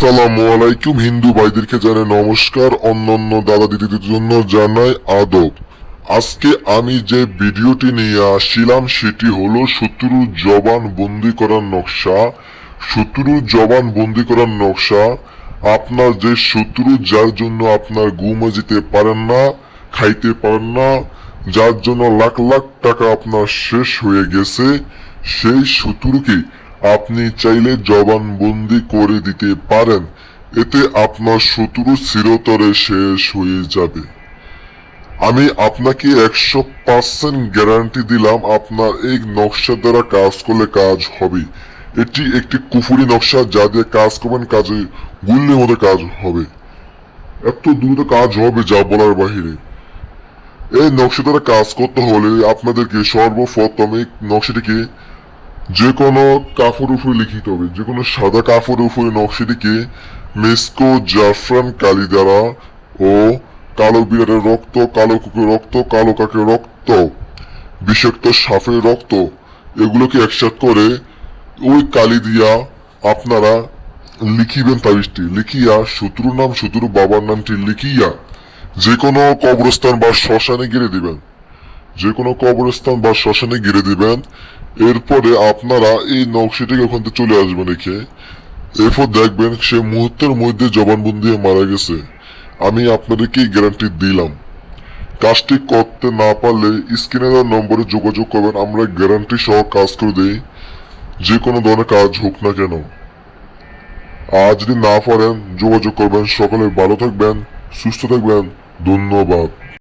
আসসালামু আলাইকুম। হিন্দু ভাইদেরকে জানাই নমস্কার। অন্যান্য দাদা দিদিদের জন্য জানাই আদব। আজকে আমি যে ভিডিওটি নিয়ে আসছিলাম, সেটি হলো শত্রু জবান বন্দি করার নকশা। শত্রু জবান বন্দি করার নকশা। আপনার যে শত্রু, যার জন্য আপনার ঘুমে যেতে পারেন না, খাইতে পারেন না, যার জন্য লাখ লাখ টাকা আপনার শেষ হয়ে গেছে, সেই শত্রুকে আপনি চাইলে জবানবন্দি করে দিতে পারেন, এতে আপনার শত্রু চিরতরে শেষ হয়ে যাবে। আমি আপনাকে একশো পার্সেন্ট গ্যারান্টি দিলাম, আপনার এই নকশা দ্বারা কাজ করলে কাজ হবে। এটি একটি কুফুরি নকশা, যা দিয়ে কাজ করবেন, কাজে গুল্লের মধ্যে কাজ হবে। এত দ্রুত কাজ হবে যা বলার বাহিরে। এই নকশা দ্বারা কাজ করতে হলে আপনাদেরকে সর্বপ্রথম এই নকশাটিকে যে কোনো কাপড় উপরে লিখিত হবে। যে কোনো সাদা কাপড়ের উপরে নকশাটিকে মেস্কো, জাফরান কালি দ্বারা ও কালো বিড়ালের রক্ত, কালো কুকুর রক্ত, কালো কাকের রক্ত, বিষাক্ত সাপের রক্ত, এগুলোকে একসাথ করে ওই কালি দিয়া আপনারা লিখিবেন তাবিজটি। লিখিয়া শত্রুর নাম, শত্রুর বাবার নামটি লিখিয়া যে কোনো কবরস্থান বা শ্মশানে গিরে দিবেন। যে কোনো কবরস্থান বা শ্মশানে গিরে দিবেন। এরপরে আপনারা এই নকশিটিকে ওখান থেকে চলে আসবেন রেখে এরপর দেখবেন সে মুহূর্তের মধ্যে জবানবন্দি মারা গেছে। আমি আপনাদেরকে গ্যারান্টি দিলাম। কাজটি করতে না পারলে স্ক্রিনে দেওয়ার নম্বরে যোগাযোগ করবেন। আমরা গ্যারান্টি সহ কাজ করে দিই। যে কোনো ধরনের কাজ হোক না কেন। আর যদি না পারেন, যোগাযোগ করবেন। সকালে ভালো থাকবেন, সুস্থ থাকবেন। ধন্যবাদ।